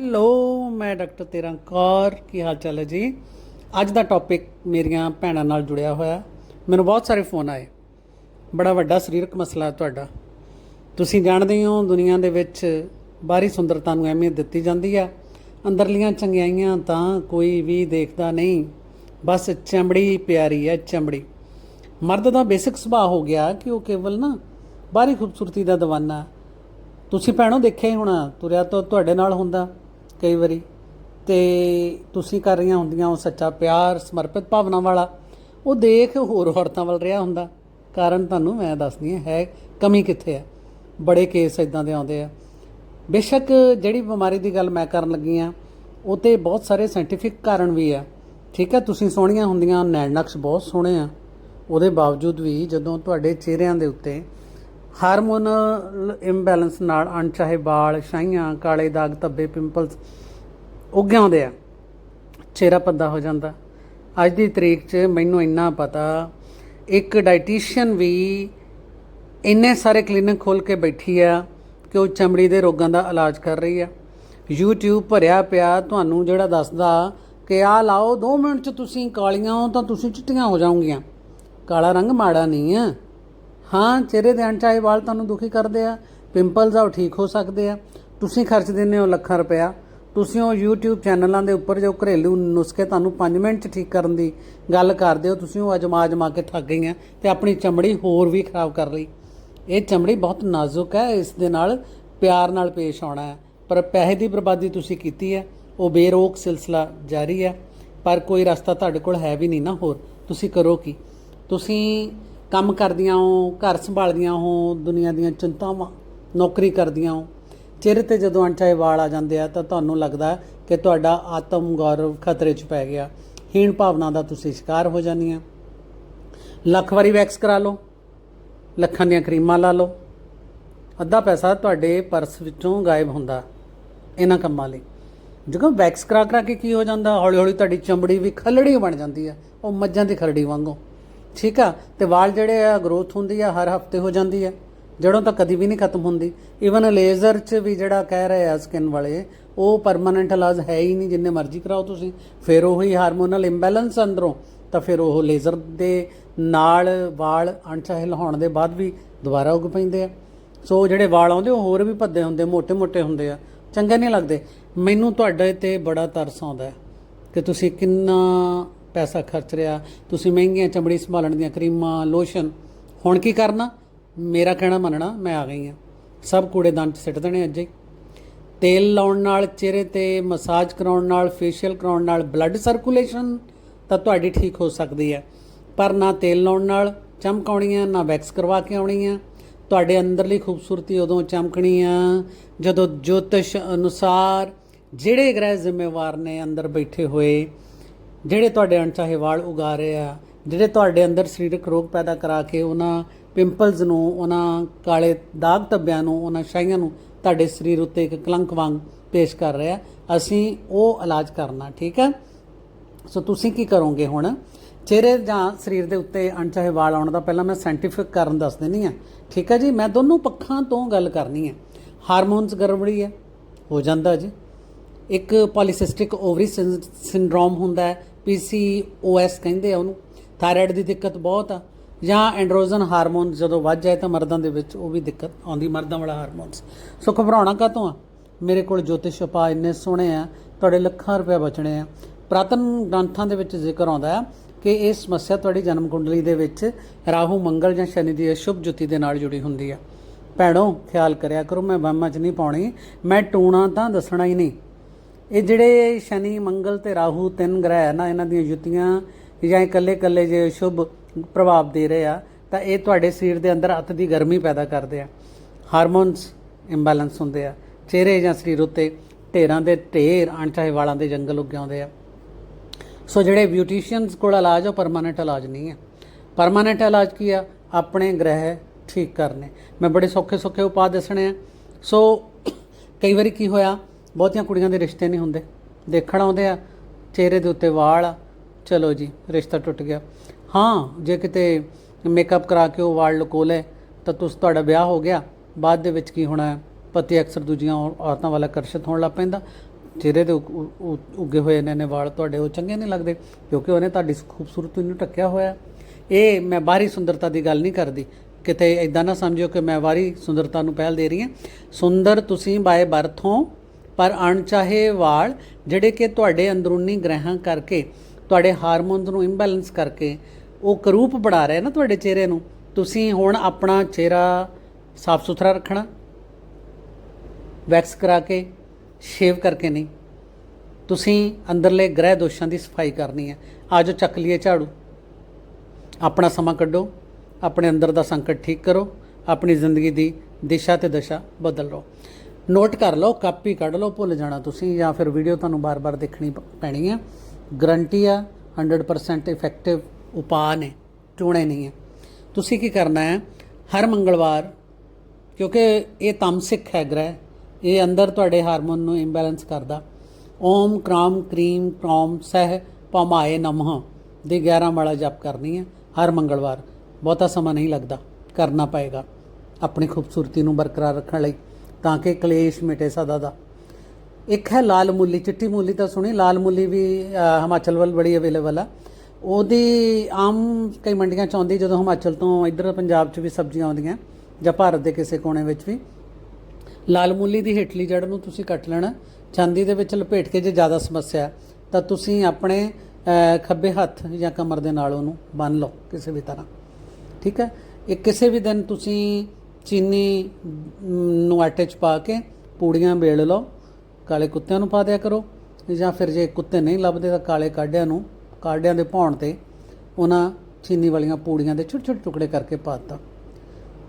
Hello ਮੈਂ doctor ਤੇਰਾਂ ਕੌਰ। ਕੀ ਹਾਲ ਚਾਲ ਹੈ ਜੀ? ਅੱਜ ਦਾ ਟੌਪਿਕ ਮੇਰੀਆਂ ਭੈਣਾਂ ਨਾਲ ਜੁੜਿਆ ਹੋਇਆ ਮੈਨੂੰ ਬਹੁਤ ਸਾਰੇ ਫੋਨ ਆਏ। ਬੜਾ ਵੱਡਾ ਸਰੀਰਕ ਮਸਲਾ ਹੈ ਤੁਹਾਡਾ। ਤੁਸੀਂ ਜਾਣਦੇ ਹੋ ਦੁਨੀਆ ਦੇ ਵਿੱਚ ਬਾਹਰੀ ਸੁੰਦਰਤਾ ਨੂੰ ਅਹਿਮੀਅਤ ਦਿੱਤੀ ਜਾਂਦੀ ਆ ਅੰਦਰਲੀਆਂ ਚੰਗਿਆਈਆਂ ਤਾਂ ਕੋਈ ਵੀ ਦੇਖਦਾ ਨਹੀਂ। ਬਸ ਚਮੜੀ ਪਿਆਰੀ ਹੈ ਚਮੜੀ ਮਰਦ ਦਾ ਬੇਸਿਕ ਸੁਭਾਅ ਹੋ ਗਿਆ ਕਿ ਉਹ ਕੇਵਲ ਨਾ ਬਾਹਰੀ ਖੂਬਸੂਰਤੀ ਦਾ دیਵਾਨਾ ਤੁਸੀਂ ਭੈਣੋ ਦੇਖਿਆ ਹੀ ਹੋਣਾ, ਤੁਰਿਆ ਤਾਂ ਤੁਹਾਡੇ ਨਾਲ ਹੁੰਦਾ। ਕਈ ਵਾਰੀ। ਤੇ ਤੁਸੀਂ ਕਰ ਰਹੀਆਂ ਹੁੰਦੀਆਂ ਉਹ ਸੱਚਾ ਪਿਆਰ, ਸਮਰਪਿਤ ਭਾਵਨਾ ਵਾਲਾ। ਉਹ ਦੇਖ ਹੋਰ ਔਰਤਾਂ ਵੱਲ ਰਿਹਾ ਹੁੰਦਾ। ਕਾਰਨ ਤੁਹਾਨੂੰ ਮੈਂ ਦੱਸਦੀ ਹਾਂ, ਹੈ ਕਮੀ ਕਿੱਥੇ ਹੈ ਬੜੇ ਕੇਸ ਇਦਾਂ ਦੇ ਆਉਂਦੇ ਆ। ਬੇਸ਼ੱਕ ਜਿਹੜੀ ਬਿਮਾਰੀ ਦੀ ਗੱਲ ਮੈਂ ਕਰਨ ਲੱਗੀ ਆ ਉਹ ਤੇ ਬਹੁਤ ਸਾਰੇ ਸਾਇੰਟੀਫਿਕ ਕਾਰਨ ਵੀ ਆ। ਠੀਕ ਹੈ ਤੁਸੀਂ ਸੋਹਣੀਆਂ ਹੁੰਦੀਆਂ ਨੈਣ ਨਕਸ਼ ਬਹੁਤ ਸੋਹਣੇ ਆ। ਉਹਦੇ ਬਾਵਜੂਦ ਵੀ ਜਦੋਂ ਤੁਹਾਡੇ ਚਿਹਰਿਆਂ ਦੇ ਉੱਤੇ ਹਾਰਮੋਨਲ ਇੰਬੈਲੈਂਸ ਨਾਲ ਅਣਚਾਹੇ ਵਾਲ, ਛਾਈਆਂ, ਕਾਲੇ ਦਾਗ, ਧੱਬੇ ਪਿੰਪਲਸ ਉੱਗ ਆਉਂਦੇ ਆ। ਚਿਹਰਾ ਪੱਦਾ ਹੋ ਜਾਂਦਾ। ਅੱਜ ਦੀ ਤਰੀਕ 'ਚ ਮੈਨੂੰ ਇੰਨਾ ਪਤਾ, ਇੱਕ ਡਾਈਟੀਸ਼ੀਅਨ ਵੀ ਇੰਨੇ ਸਾਰੇ ਕਲੀਨਿਕ ਖੋਲ ਕੇ ਬੈਠੀ ਆ ਕਿ ਉਹ ਚਮੜੀ ਦੇ ਰੋਗਾਂ ਦਾ ਇਲਾਜ ਕਰ ਰਹੀ ਆ। YouTube ਭਰਿਆ ਪਿਆ, ਤੁਹਾਨੂੰ ਜਿਹੜਾ ਦੱਸਦਾ ਕਿ ਆ ਲਾਓ 2 ਮਿੰਟ 'ਚ ਤੁਸੀਂ ਕਾਲੀਆਂ ਹੋ ਤਾਂ ਤੁਸੀਂ ਚਿੱਟੀਆਂ ਹੋ ਜਾਓਗੀਆਂ। ਕਾਲਾ ਰੰਗ ਮਾੜਾ ਨਹੀਂ ਆ। ਹਾਂ, ਚਿਹਰੇ ਦੇ ਅਣਚਾਹੇ ਵਾਲ ਤੁਹਾਨੂੰ ਦੁਖੀ ਕਰਦੇ ਆ ਪਿੰਪਲਸ ਆ, ਉਹ ਠੀਕ ਹੋ ਸਕਦੇ ਆ। ਤੁਸੀਂ ਖਰਚ ਦਿੰਦੇ ਹੋ ਲੱਖਾਂ ਰੁਪਇਆ। ਤੁਸੀਂ ਉਹ YouTube ਚੈਨਲਾਂ ਦੇ ਉੱਪਰ ਜੋ ਘਰੇਲੂ ਨੁਸਖੇ ਤੁਹਾਨੂੰ 5 ਮਿੰਟ ਚ ਠੀਕ ਕਰਨ ਦੀ ਗੱਲ ਕਰਦੇ ਹੋ, ਤੁਸੀਂ ਉਹ ਅਜਮਾ ਅਜਮਾ ਕੇ ਥੱਕ ਗਈਆਂ ਤੇ ਆਪਣੀ ਚਮੜੀ ਹੋਰ ਵੀ ਖਰਾਬ ਕਰ ਲਈ। ਇਹ ਚਮੜੀ ਬਹੁਤ ਨਾਜ਼ੁਕ ਹੈ, ਇਸ ਦੇ ਨਾਲ ਪਿਆਰ ਨਾਲ ਪੇਸ਼ ਆਉਣਾ ਹੈ। ਪਰ ਪੈਸੇ ਦੀ ਬਰਬਾਦੀ ਤੁਸੀਂ ਕੀਤੀ ਹੈ, ਉਹ ਬੇਰੋਕ ਸਿਲਸਿਲਾ ਜਾਰੀ ਹੈ। ਪਰ ਕੋਈ ਰਸਤਾ ਤੁਹਾਡੇ ਕੋਲ ਹੈ ਵੀ ਨਹੀਂ ਨਾ ਹੋਰ। ਤੁਸੀਂ ਕਰੋ ਕੀ? ਤੁਸੀਂ ਕੰਮ ਕਰਦੀਆਂ ਹੋ, ਘਰ ਸੰਭਾਲਦੀਆਂ ਹੋ, ਦੁਨੀਆ ਦੀਆਂ ਚਿੰਤਾਵਾਂ, ਨੌਕਰੀ ਕਰਦੀਆਂ ਹੋ, ਚਿਹਰੇ ਤੇ ਜਦੋਂ ਅਣਚਾਹੇ ਵਾਲ ਆ ਜਾਂਦੇ ਆ ਤਾਂ ਤੁਹਾਨੂੰ ਲੱਗਦਾ ਕਿ ਤੁਹਾਡਾ ਆਤਮ ਗੌਰਵ ਖਤਰੇ 'ਚ ਪੈ ਗਿਆ। ਹੀਣ ਭਾਵਨਾ ਦਾ ਤੁਸੀਂ ਸ਼ਿਕਾਰ ਹੋ ਜਾਂਦੀਆਂ ਲੱਖ ਵਾਰੀ ਵੈਕਸ ਕਰਾ ਲਓ, ਲੱਖਾਂ ਦੀਆਂ ਕਰੀਮਾਂ ਲਾ ਲਓ। ਅੱਧਾ ਪੈਸਾ ਤੁਹਾਡੇ ਪਰਸ ਵਿੱਚੋਂ ਗਾਇਬ ਹੁੰਦਾ ਇਹਨਾਂ ਕੰਮਾਂ ਲਈ। ਜਦੋਂ ਵੈਕਸ ਕਰਾ ਕਰਾ ਕੇ ਕੀ ਹੋ ਜਾਂਦਾ? ਹੌਲੀ ਹੌਲੀ ਤੁਹਾਡੀ ਚਮੜੀ ਵੀ ਖਲੜੀ ਬਣ ਜਾਂਦੀ ਆ। ਉਹ ਮੱਝਾਂ ਦੀ ਖਰੜੀ ਵਾਂਗੂ। ਠੀਕ ਆ? ਤੇ ਵਾਲ ਜਿਹੜੇ ਆ ਗਰੋਥ ਹੁੰਦੀ ਆ, ਹਰ ਹਫ਼ਤੇ ਹੋ ਜਾਂਦੀ ਆ। ਜੜੋਂ ਤਾਂ ਕਦੀ ਵੀ ਨਹੀਂ ਖਤਮ ਹੁੰਦੀ। ਇਵਨ ਲੇਜ਼ਰ 'ਚ ਵੀ ਜਿਹੜਾ ਕਹਿ ਰਹੇ ਆ ਸਕਿਨ ਵਾਲੇ, ਉਹ ਪਰਮਨੈਂਟ ਇਲਾਜ ਹੈ ਹੀ ਨਹੀਂ, ਜਿੰਨੇ ਮਰਜ਼ੀ ਕਰਾਓ ਤੁਸੀਂ। ਫਿਰ ਉਹ ਹੀ ਹਾਰਮੋਨਲ ਇੰਬੈਲੈਂਸ ਅੰਦਰੋਂ, ਤਾਂ ਫਿਰ ਉਹ ਲੇਜ਼ਰ ਦੇ ਨਾਲ ਵਾਲ ਅਣਚਾਹੇ ਹੋਣ ਦੇ ਬਾਅਦ ਵੀ ਦੁਬਾਰਾ ਉੱਗ ਪੈਂਦੇ ਆ। ਸੋ ਜਿਹੜੇ ਵਾਲ ਆਉਂਦੇ, ਉਹ ਹੋਰ ਵੀ ਭੱਦੇ ਹੁੰਦੇ ਮੋٹے-ਮੋٹے ਹੁੰਦੇ ਆ। ਚੰਗੇ ਨਹੀਂ ਲੱਗਦੇ। ਮੈਨੂੰ ਤੁਹਾਡੇ ਤੇ ਬੜਾ ਤਰਸ ਆਉਂਦਾ ਕਿ ਤੁਸੀਂ ਕਿੰਨਾ ਪੈਸਾ ਖਰਚ ਰਿਹਾ, ਤੁਸੀਂ ਮਹਿੰਗੀਆਂ ਚਮੜੀ ਸੰਭਾਲਣ ਦੀਆਂ ਕਰੀਮਾਂ, ਲੋਸ਼ਨ, ਹੁਣ ਕੀ ਕਰਨਾ? ਮੇਰਾ ਕਹਿਣਾ ਮੰਨਣਾ, ਮੈਂ ਆ ਗਈ ਹਾਂ। ਸਭ ਕੂੜੇਦਾਨ 'ਚ ਸਿੱਟ ਦੇਣੇ ਅੱਜ ਹੀ। ਤੇਲ ਲਾਉਣ ਨਾਲ, ਚਿਹਰੇ ਤੇ ਮਸਾਜ ਕਰਾਉਣ ਨਾਲ ਫੇਸ਼ੀਅਲ ਕਰਾਉਣ ਨਾਲ ਬਲੱਡ ਸਰਕੂਲੇਸ਼ਨ ਤਾਂ ਤੁਹਾਡੀ ਠੀਕ ਹੋ ਸਕਦੀ ਹੈ। ਪਰ ਨਾ ਤੇਲ ਲਾਉਣ ਨਾਲ ਚਮਕ ਆਉਣੀ ਨਾ ਵੈਕਸ ਕਰਵਾ ਕੇ ਆਉਣੀ ਹੈ ਤੁਹਾਡੇ ਅੰਦਰਲੀ ਖੂਬਸੂਰਤੀ ਉਦੋਂ ਚਮਕਣੀ ਆ, ਜਦੋਂ ਜੋਤਿਸ਼ ਅਨੁਸਾਰ ਜਿਹੜੇ ਗ੍ਰਹਿ ਜ਼ਿੰਮੇਵਾਰ ਨੇ ਅੰਦਰ ਬੈਠੇ ਹੋਏ ਜਿਹੜੇ ਤੁਹਾਡੇ ਅਣਚਾਹੇ ਵਾਲ ਉਗਾ ਰਹੇ ਆ, ਜਿਹੜੇ ਤੁਹਾਡੇ ਅੰਦਰ ਸਰੀਰਕ ਰੋਗ ਪੈਦਾ ਕਰਾ ਕੇ ਉਹਨਾਂ ਪਿੰਪਲਸ ਨੂੰ, ਉਹਨਾਂ ਕਾਲੇ ਦਾਗ ਧੱਬਿਆਂ ਨੂੰ, ਉਹਨਾਂ ਛਾਈਆਂ ਨੂੰ ਤੁਹਾਡੇ ਸਰੀਰ ਉੱਤੇ ਇੱਕ ਕਲੰਕ ਵਾਂਗ ਪੇਸ਼ ਕਰ ਰਿਹਾ ਅਸੀਂ ਉਹ ਇਲਾਜ ਕਰਨਾ, ਠੀਕ ਹੈ? ਸੋ ਤੁਸੀਂ ਕੀ ਕਰੋਗੇ ਹੁਣ? ਚਿਹਰੇ ਜਾਂ ਸਰੀਰ ਦੇ ਉੱਤੇ ਅਣਚਾਹੇ ਵਾਲ ਆਉਣ ਦਾ ਪਹਿਲਾਂ ਮੈਂ ਸਾਇੰਟੀਫਿਕ ਕਾਰਨ ਦੱਸ ਦਿੰਨੀ ਆ ਠੀਕ ਹੈ ਜੀ? ਮੈਂ ਦੋਨੋਂ ਪੱਖਾਂ ਤੋਂ ਗੱਲ ਕਰਨੀ ਹੈ। ਹਾਰਮੋਨਸ ਗੜਬੜੀ ਹੈ, ਹੋ ਜਾਂਦਾ ਜੀ। ਇੱਕ ਪੋਲੀਸਿਸਟਿਕ ਓਵਰੀ ਸਿੰਡਰੋਮ ਹੁੰਦਾ ਹੈ ਪੀਸੀਓਐਸ ਕਹਿੰਦੇ ਆ ਉਹਨੂੰ। ਥਾਇਰਾਇਡ ਦੀ ਦਿੱਕਤ ਬਹੁਤ ਆ। ਜਾਂ ਐਂਡਰੋਜਨ ਹਾਰਮੋਨ ਜਦੋਂ ਵੱਧ ਜਾਏ ਤਾਂ ਮਰਦਾਂ ਦੇ ਵਿੱਚ ਉਹ ਵੀ ਦਿੱਕਤ ਆਉਂਦੀ, ਮਰਦਾਂ ਵਾਲਾ ਹਾਰਮੋਨਸ। ਸੋ ਘਬਰਾਉਣਾ ਕਾਹਤੋਂ ਆ? ਮੇਰੇ ਕੋਲ ਜੋਤਿਸ਼ ਉਪਾਅ ਇੰਨੇ ਸੋਹਣੇ ਆ, ਤੁਹਾਡੇ ਲੱਖਾਂ ਰੁਪਏ ਬਚਣੇ ਆ। ਪ੍ਰਾਤਨ ਗ੍ਰੰਥਾਂ ਦੇ ਵਿੱਚ ਜ਼ਿਕਰ ਆਉਂਦਾ ਆ ਕਿ ਇਹ ਸਮੱਸਿਆ ਤੁਹਾਡੀ ਜਨਮ ਕੁੰਡਲੀ ਦੇ ਵਿੱਚ ਰਾਹੂ, ਮੰਗਲ ਜਾਂ ਸ਼ਨੀ ਦੀ ਅਸ਼ੁਭ ਜੁਤੀ ਦੇ ਨਾਲ ਜੁੜੀ ਹੁੰਦੀ ਆ। ਭੈਣੋ, ਖਿਆਲ ਕਰਿਆ ਕਰੋ, ਮੈਂ ਵਹਿਮਾਂ 'ਚ ਨਹੀਂ ਪਾਉਣੀ। ਮੈਂ ਟੂਣਾ ਤਾਂ ਦੱਸਣਾ ਹੀ ਨਹੀਂ। ਇਹ ਜਿਹੜੇ ਸ਼ਨੀ, ਮੰਗਲ ਤੇ ਰਾਹੂ ਤਿੰਨ ਗ੍ਰਹਿ ਹੈ ਨਾ, ਇਹਨਾਂ ਦੀਆਂ ਜੁੱਤੀਆਂ ਜਾਂ ਇਕੱਲੇ ਇਕੱਲੇ ਜੇ ਸ਼ੁਭ ਪ੍ਰਭਾਵ ਦੇ ਰਹੇ ਆ, ਤਾਂ ਇਹ ਤੁਹਾਡੇ ਸਰੀਰ ਦੇ ਅੰਦਰ ਅਤ ਦੀ ਗਰਮੀ ਪੈਦਾ ਕਰਦੇ ਆ। ਹਾਰਮੋਨਸ ਇੰਬੈਲੈਂਸ ਹੁੰਦੇ ਆ। ਚਿਹਰੇ ਜਾਂ ਸਰੀਰ ਉੱਤੇ ਢੇਰਾਂ ਦੇ ਢੇਰ ਅਣਚਾਹੇ ਵਾਲਾਂ ਦੇ ਜੰਗਲ ਉੱਗ ਆਉਂਦੇ ਆ। ਸੋ ਜਿਹੜੇ ਬਿਊਟੀਸ਼ੀਅਨਸ ਕੋਲ ਇਲਾਜ ਉਹ ਪਰਮਾਨੈਂਟ ਇਲਾਜ ਨਹੀਂ ਹੈ ਪਰਮਾਨੈਂਟ ਇਲਾਜ ਕੀ ਆ? ਆਪਣੇ ਗ੍ਰਹਿ ਠੀਕ ਕਰਨੇ। ਮੈਂ ਬੜੇ ਸੌਖੇ ਸੌਖੇ ਉਪਾਅ ਦੱਸਣੇ ਆ। ਸੋ ਕਈ ਵਾਰੀ ਕੀ ਹੋਇਆ ਬਹੁਤੀਆਂ ਕੁੜੀਆਂ ਦੇ ਰਿਸ਼ਤੇ ਨਹੀਂ ਹੁੰਦੇ। ਦੇਖਣ ਆਉਂਦੇ ਆ, ਚਿਹਰੇ ਦੇ ਉੱਤੇ ਵਾਲ ਆ। ਚਲੋ ਜੀ, ਰਿਸ਼ਤਾ ਟੁੱਟ ਗਿਆ। ਹਾਂ, ਜੇ ਕਿਤੇ ਮੇਕਅਪ ਕਰਾ ਕੇ ਉਹ ਵਾਲ ਲੁਕੋ ਲੈ ਤਾਂ ਤੁਸੀਂ ਤੁਹਾਡਾ ਵਿਆਹ ਹੋ ਗਿਆ। ਬਾਅਦ ਦੇ ਵਿੱਚ ਕੀ ਹੋਣਾ ਪਤੀ ਅਕਸਰ ਦੂਜੀਆਂ ਔਰ- ਔਰਤਾਂ ਵੱਲ ਆਕਰਸ਼ਿਤ ਹੋਣ ਲੱਗ ਪੈਂਦਾ। ਚਿਹਰੇ ਦੇ ਉੱਗੇ ਹੋਏ ਨੇ ਨੇ ਵਾਲ ਤੁਹਾਡੇ ਉਹ ਚੰਗੇ ਨਹੀਂ ਲੱਗਦੇ, ਕਿਉਂਕਿ ਉਹਨੇ ਤੁਹਾਡੀ ਖੂਬਸੂਰਤੀ ਨੂੰ ਢੱਕਿਆ ਹੋਇਆ ਇਹ ਮੈਂ ਬਾਹਰੀ ਸੁੰਦਰਤਾ ਦੀ ਗੱਲ ਨਹੀਂ ਕਰਦੀ। ਕਿਤੇ ਇਦਾਂ ਨਾ ਸਮਝਿਓ ਕਿ ਮੈਂ ਬਾਹਰੀ ਸੁੰਦਰਤਾ ਨੂੰ ਪਹਿਲ ਦੇ ਰਹੀ ਹਾਂ। ਸੁੰਦਰ ਤੁਸੀਂ ਬਾਏ ਬਰਥੋਂ ਪਰ ਅਣਚਾਹੇ ਵਾਲ ਜਿਹੜੇ ਕਿ ਤੁਹਾਡੇ ਅੰਦਰੂਨੀ ਗ੍ਰਹਿਾਂ ਕਰਕੇ, ਤੁਹਾਡੇ ਹਾਰਮੋਨਸ ਨੂੰ ਇੰਬੈਲੈਂਸ ਕਰਕੇ ਉਹ ਕਰੂਪ ਬਣਾ ਰਹੇ ਨਾ ਤੁਹਾਡੇ ਚਿਹਰੇ ਨੂੰ, ਤੁਸੀਂ ਹੁਣ ਆਪਣਾ ਚਿਹਰਾ ਸਾਫ਼ ਸੁਥਰਾ ਰੱਖਣਾ ਵੈਕਸ ਕਰਾ ਕੇ ਸ਼ੇਵ ਕਰਕੇ ਨਹੀਂ, ਤੁਸੀਂ ਅੰਦਰਲੇ ਗ੍ਰਹਿ ਦੋਸ਼ਾਂ ਦੀ ਸਫ਼ਾਈ ਕਰਨੀ ਹੈ। ਆਜੋ ਚੱਕ ਲਈਏ ਝਾੜੂ। ਆਪਣਾ ਸਮਾਂ ਕੱਢੋ, ਆਪਣੇ ਅੰਦਰ ਦਾ ਸੰਕਟ ਠੀਕ ਕਰੋ, ਆਪਣੀ ਜ਼ਿੰਦਗੀ ਦੀ ਦਿਸ਼ਾ ਤੇ ਦਸ਼ਾ ਬਦਲ ਲਓ ਨੋਟ ਕਰ ਲਓ ਕਾਪੀ ਕੱਢ ਲਓ, ਭੁੱਲ ਜਾਣਾ ਤੁਸੀਂ ਜਾਂ ਫਿਰ ਵੀਡੀਓ ਤੁਹਾਨੂੰ ਬਾਰ-ਬਾਰ ਦੇਖਣੀ ਪੈਣੀ ਹੈ ਗਰੰਟੀ ਆ 100% ਇਫੈਕਟਿਵ ਉਪਾਅ ਨੇ ਟੂਣੇ ਨਹੀਂ ਹੈ ਤੁਸੀਂ ਕੀ ਕਰਨਾ ਹੈ, ਹਰ ਮੰਗਲਵਾਰ, ਕਿਉਂਕਿ ਇਹ ਤਮਸਿਕ ਹੈ ਗ੍ਰਹਿ, ਇਹ ਅੰਦਰ ਤੁਹਾਡੇ ਹਾਰਮੋਨ ਨੂੰ ਇੰਬੈਲੈਂਸ ਕਰਦਾ। ਓਮ, ਕ੍ਰਾਮ, ਕ੍ਰੀਮ, ਕ੍ਰੋਮ, ਸਹਿ ਪਮਾਏ ਨਮః ਦੀ 11 ਵਾਲਾ ਜਪ ਕਰਨੀ ਹੈ ਹਰ ਮੰਗਲਵਾਰ। ਬਹੁਤਾ ਸਮਾਂ ਨਹੀਂ ਲੱਗਦਾ, ਕਰਨਾ ਪਏਗਾ, ਆਪਣੀ ਖੂਬਸੂਰਤੀ ਨੂੰ ਬਰਕਰਾਰ ਰੱਖਣ ਲਈ। ਤਾਂ ਕਿ ਕਲੇਸ਼ ਮਿਟੇ ਸਦਾ ਦਾ। ਇੱਕ ਹੈ ਲਾਲ ਮੂਲੀ, ਚਿੱਟੀ ਮੂਲੀ ਤਾਂ ਸੁਣੀ, ਲਾਲ ਮੂਲੀ ਵੀ ਹਿਮਾਚਲ ਵੱਲ ਬੜੀ ਅਵੇਲੇਬਲ ਆ। ਉਹਦੀ ਆਮ ਕਈ ਮੰਡੀਆਂ ਚ ਆਉਂਦੀ, ਜਦੋਂ ਹਿਮਾਚਲ ਤੋਂ ਇੱਧਰ ਪੰਜਾਬ ਚ ਵੀ ਸਬਜ਼ੀਆਂ ਆਉਂਦੀਆਂ, ਜਾਂ ਭਾਰਤ ਦੇ ਕਿਸੇ ਕੋਨੇ ਵਿੱਚ ਵੀ। ਲਾਲ ਮੂਲੀ ਦੀ ਹੇਠਲੀ ਜੜ ਨੂੰ ਤੁਸੀਂ ਕੱਟ ਲੈਣਾ, ਚਾਂਦੀ ਦੇ ਵਿੱਚ ਲਪੇਟ ਕੇ ਜੇ ਜ਼ਿਆਦਾ ਸਮੱਸਿਆ ਤਾਂ ਤੁਸੀਂ ਆਪਣੇ ਖੱਬੇ ਹੱਥ ਜਾਂ ਕਮਰ ਦੇ ਨਾਲ ਉਹਨੂੰ ਬੰਨ ਲਓ, ਕਿਸੇ ਵੀ ਤਰ੍ਹਾਂ। ਠੀਕ ਹੈ? ਇਹ ਕਿਸੇ ਵੀ ਦਿਨ ਤੁਸੀਂ ਚੀਨੀ ਨੂੰ ਆਟੇ 'ਚ ਪਾ ਕੇ ਪੂੜੀਆਂ ਵੇਲ ਲਓ, ਕਾਲੇ ਕੁੱਤਿਆਂ ਨੂੰ ਪਾ ਦਿਆ ਕਰੋ, ਜਾਂ ਫਿਰ ਜੇ ਕੁੱਤੇ ਨਹੀਂ ਲੱਭਦੇ ਤਾਂ ਕਾਲੇ ਕਾਢਿਆਂ ਨੂੰ, ਕਾਢਿਆਂ ਦੇ ਭੌਣ ਤੇ ਉਹਨਾਂ ਚੀਨੀ ਵਾਲੀਆਂ ਪੂੜੀਆਂ ਦੇ ਛੋਟੇ ਛੋਟੇ ਟੁਕੜੇ ਕਰਕੇ ਪਾ ਦਿੱਤਾ।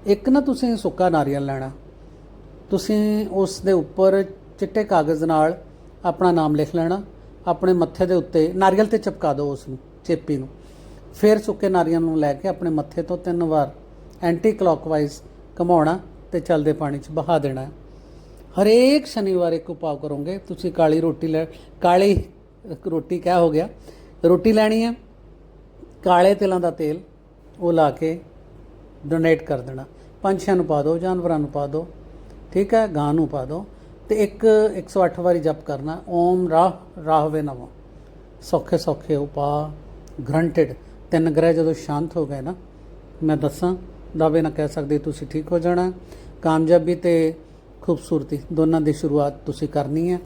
ਇੱਕ ਨਾ ਤੁਸੀਂ ਸੁੱਕਾ ਨਾਰੀਅਲ ਲੈਣਾ। ਤੁਸੀਂ ਉਸ ਦੇ ਉੱਪਰ ਚਿੱਟੇ ਕਾਗਜ਼ ਨਾਲ ਆਪਣਾ ਨਾਮ ਲਿਖ ਲੈਣਾ, ਆਪਣੇ ਮੱਥੇ ਦੇ ਉੱਤੇ, ਨਾਰੀਅਲ ਤੇ ਚਿਪਕਾ ਦਿਓ ਉਸ ਨੂੰ, ਚੇਪੀ ਨੂੰ। ਫਿਰ ਸੁੱਕੇ ਨਾਰੀਅਲ ਨੂੰ ਲੈ ਕੇ ਆਪਣੇ ਮੱਥੇ ਤੋਂ ਤਿੰਨ ਵਾਰ ਐਂਟੀ ਕਲੌਕਵਾਈਜ਼ ਘੁਮਾਉਣਾ ਤੇ ਚਲਦੇ ਪਾਣੀ 'ਚ ਬਹਾ ਦੇਣਾ। ਹਰੇਕ ਸ਼ਨੀਵਾਰ ਇੱਕ ਉਪਾਅ ਕਰੋਗੇ। ਤੁਸੀਂ ਕਾਲੀ ਰੋਟੀ ਲੈ, ਕਾਲੀ ਰੋਟੀ ਕਿਆ ਹੋ ਗਿਆ? ਰੋਟੀ ਲੈਣੀ ਹੈ ਕਾਲੇ ਤਿਲਾਂ ਦਾ ਤੇਲ ਉਹ ਲਾ ਕੇ ਡੋਨੇਟ ਕਰ ਦੇਣਾ। ਪੰਛੀਆਂ ਨੂੰ ਪਾ ਦਿਓ, ਜਾਨਵਰਾਂ ਨੂੰ ਪਾ ਦਿਓ, ਠੀਕ ਹੈ? ਗਾਂ ਨੂੰ ਪਾ ਦਿਓ ਤੇ ਇੱਕ 108 ਵਾਰੀ ਜਪ ਕਰਨਾ। ਓਮ ਰਾਹ, ਰਾਹਵੇ ਨਮੋ। ਸੌਖੇ ਸੌਖੇ ਉਪਾਅ ਗਰੰਟਡ ਤਿੰਨ ਗ੍ਰਹਿ ਜਦੋਂ ਸ਼ਾਂਤ ਹੋ ਗਏ ਨਾ, ਮੈਂ ਦੱਸਾਂ ਦਾਅਵੇ ਨਾ ਕਹਿ ਸਕਦੇ ਤੁਸੀਂ ਠੀਕ ਹੋ ਜਾਣਾ। ਕਾਮਯਾਬੀ ਤੇ ਖੂਬਸੂਰਤੀ ਦੋਨਾਂ ਦੀ ਸ਼ੁਰੂਆਤ ਤੁਸੀਂ ਕਰਨੀ ਹੈ।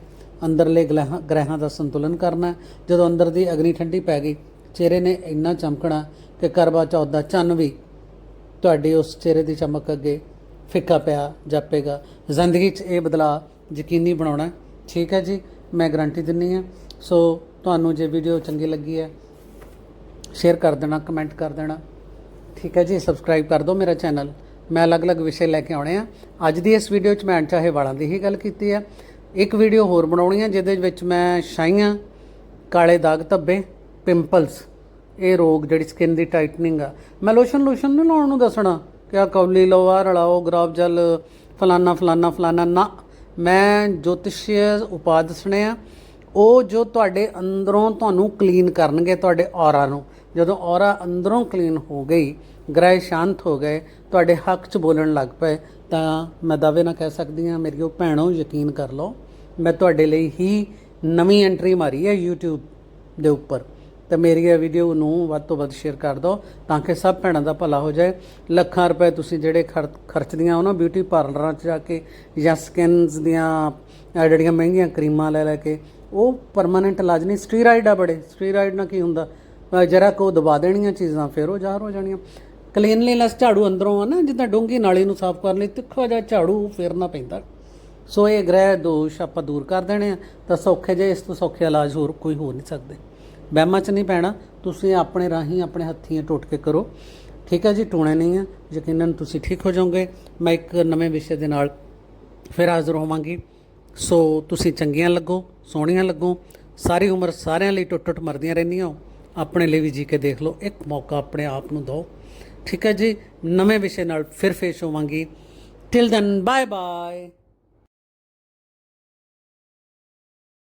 ਅੰਦਰਲੇ ਗ੍ਰਹਿਾਂ ਗ੍ਰਹਿਾਂ ਦਾ ਸੰਤੁਲਨ ਕਰਨਾ ਜਦੋਂ ਅੰਦਰ ਦੀ ਅਗਨੀ ਠੰਡੀ ਪੈ ਗਈ, ਚਿਹਰੇ ਨੇ ਇੰਨਾ ਚਮਕਣਾ ਕਿ ਕਰਵਾ ਚੌਥ ਦਾ ਚੰਨ ਵੀ ਤੁਹਾਡੇ ਉਸ ਚਿਹਰੇ ਦੀ ਚਮਕ ਅੱਗੇ ਫਿੱਕਾ ਪਿਆ, ਜਾਪੇਗਾ। ਜ਼ਿੰਦਗੀ 'ਚ ਇਹ ਬਦਲਾਅ ਯਕੀਨੀ ਬਣਾਉਣਾ ਠੀਕ ਹੈ ਜੀ, ਮੈਂ ਗਾਰੰਟੀ ਦਿੰਨੀ ਆ ਸੋ ਤੁਹਾਨੂੰ ਜੇ ਵੀਡੀਓ ਚੰਗੀ ਲੱਗੀ ਹੈ ਸ਼ੇਅਰ ਕਰ ਦੇਣਾ ਕਮੈਂਟ ਕਰ ਦੇਣਾ। ਠੀਕ ਹੈ ਜੀ ਸਬਸਕ੍ਰਾਈਬ ਕਰ ਦਿਓ ਮੇਰਾ ਚੈਨਲ ਮੈਂ ਅਲੱਗ-ਅਲੱਗ ਵਿਸ਼ੇ ਲੈ ਕੇ ਆਉਣੇ ਆ। ਅੱਜ ਦੀ ਇਸ ਵੀਡੀਓ 'ਚ ਮੈਂ ਅਣਚਾਹੇ ਵਾਲਾਂ ਦੀ ਹੀ ਗੱਲ ਕੀਤੀ ਹੈ। ਇੱਕ ਵੀਡੀਓ ਹੋਰ ਬਣਾਉਣੀ ਹੈ, ਜਿਹਦੇ ਵਿੱਚ ਮੈਂ ਛਾਈਆਂ ਕਾਲੇ ਦਾਗ ਧੱਬੇ ਪਿੰਪਲਸ ਇਹ ਰੋਗ ਜਿਹੜੀ ਸਕਿਨ ਦੀ ਟਾਈਟਨਿੰਗ ਆ। ਮੈਂ ਲੋਸ਼ਨ ਲੋਸ਼ਨ ਨਹੀਂ ਲਾਉਣ ਨੂੰ ਦੱਸਣਾ ਕਿ ਆ ਕੌਲੀ ਲਓ ਆ ਰਲਾਓ ਗਰਾਬ ਜਲ, ਫਲਾਨਾ ਫਲਾਨਾ ਫਲਾਨਾ, ਨਾ। ਮੈਂ ਜੋਤਿਸ਼ੀ ਉਪਾਅ ਦੱਸਣੇ ਆ। ਉਹ ਜੋ ਤੁਹਾਡੇ ਅੰਦਰੋਂ ਤੁਹਾਨੂੰ ਕਲੀਨ ਕਰਨਗੇ, ਤੁਹਾਡੇ ਔਰਾ ਨੂੰ। ਜਦੋਂ ਔਰਾ ਅੰਦਰੋਂ ਕਲੀਨ ਹੋ ਗਈ, ਗ੍ਰਹਿ ਸ਼ਾਂਤ ਹੋ ਗਏ, ਤੁਹਾਡੇ ਹੱਕ 'ਚ ਬੋਲਣ ਲੱਗ ਪਏ, ਤਾਂ ਮੈਂ ਦਾਅਵੇ ਨਾਲ ਕਹਿ ਸਕਦੀ ਹਾਂ, ਮੇਰੀ ਉਹ ਭੈਣੋ ਯਕੀਨ ਕਰ ਲਓ, ਮੈਂ ਤੁਹਾਡੇ ਲਈ ਹੀ ਨਵੀਂ ਐਂਟਰੀ ਮਾਰੀ ਹੈ YouTube ਦੇ ਉੱਪਰ। ਤੇ ਮੇਰੀ ਇਹ ਵੀਡੀਓ ਨੂੰ ਵੱਧ ਤੋਂ ਵੱਧ ਸ਼ੇਅਰ ਕਰ ਦਿਓ, ਤਾਂ ਕਿ ਸਭ ਭੈਣਾਂ ਦਾ ਭਲਾ ਹੋ ਜਾਏ। ਲੱਖਾਂ ਰੁਪਏ ਤੁਸੀਂ ਜਿਹੜੇ ਖਰ- ਖਰਚਦੀਆਂ ਹੋ ਨਾ ਬਿਊਟੀ ਪਾਰਲਰਾਂ 'ਚ ਜਾ ਕੇ, ਜਾਂ ਸਕਿਨਸ ਦੀਆਂ ਜਿਹੜੀਆਂ ਮਹਿੰਗੀਆਂ ਕਰੀਮਾਂ ਲੈ ਲੈ ਕੇ, ਉਹ ਪਰਮਾਨੈਂਟ ਇਲਾਜ ਨਹੀਂ ਸਟੀਰਾਇਡ ਆ ਬੜੇ ਸਟੀਰਾਇਡ ਨਾਲ ਕੀ ਹੁੰਦਾ? ਜਰਾ ਕੋ ਦਬਾ ਦੇਣੀਆਂ ਚੀਜ਼ਾਂ, ਫਿਰ ਉਹ ਜ਼ਾਹਰ ਹੋ ਜਾਣੀਆਂ। ਕਲੀਨਲੀਨੈਸ ਝਾੜੂ ਅੰਦਰੋਂ ਆ ਨਾ, ਜਿੱਦਾਂ ਡੂੰਗੀ ਨਾਲੀ ਨੂੰ ਸਾਫ਼ ਕਰਨ ਲਈ ਤਿੱਖਾ ਜਿਹਾ ਝਾੜੂ ਫੇਰਨਾ ਪੈਂਦਾ। ਸੋ ਇਹ ਗ੍ਰਹਿ ਦੋਸ਼ ਆਪਾਂ ਦੂਰ ਕਰ ਦੇਣੇ ਆ, ਤਾਂ ਸੌਖੇ ਜੇ ਇਸ ਤੋਂ ਸੌਖੇ ਇਲਾਜ ਹੋਰ ਕੋਈ ਹੋ ਨਹੀਂ ਸਕਦੇ। ਵਹਿਮਾਂ 'ਚ ਨਹੀਂ ਪੈਣਾ, ਤੁਸੀਂ ਆਪਣੇ ਰਾਹੀਂ ਆਪਣੇ ਹੱਥੀਂ ਟੁੱਟ ਕੇ ਕਰੋ। ਠੀਕ ਹੈ ਜੀ, ਟੂਣੇ ਨਹੀਂ ਆ, ਯਕੀਨਨ ਤੁਸੀਂ ਠੀਕ ਹੋ ਜਾਓਗੇ। ਮੈਂ ਇੱਕ ਨਵੇਂ ਵਿਸ਼ੇ ਦੇ ਨਾਲ ਫਿਰ ਹਾਜ਼ਰ ਹੋਵਾਂਗੀ। ਸੋ ਤੁਸੀਂ ਚੰਗੀਆਂ ਲੱਗੋ, ਸੋਹਣੀਆਂ ਲੱਗੋ, ਸਾਰੀ ਉਮਰ ਸਾਰਿਆਂ ਲਈ ਟੁੱਟ ਟੁੱਟ ਮਰਦੀਆਂ ਰਹਿੰਦੀਆਂ ਹੋ। ਆਪਣੇ ਲਈ ਵੀ ਜੀ ਕੇ ਦੇਖ ਲਓ। ਇੱਕ ਮੌਕਾ ਆਪਣੇ ਆਪ ਨੂੰ ਦਿਓ। ਠੀਕ ਹੈ ਜੀ? ਨਵੇਂ ਵਿਸ਼ੇ ਨਾਲ ਫਿਰ ਫੇਸ਼ ਹੋਵਾਂਗੀ। Till ਦਨ bye bye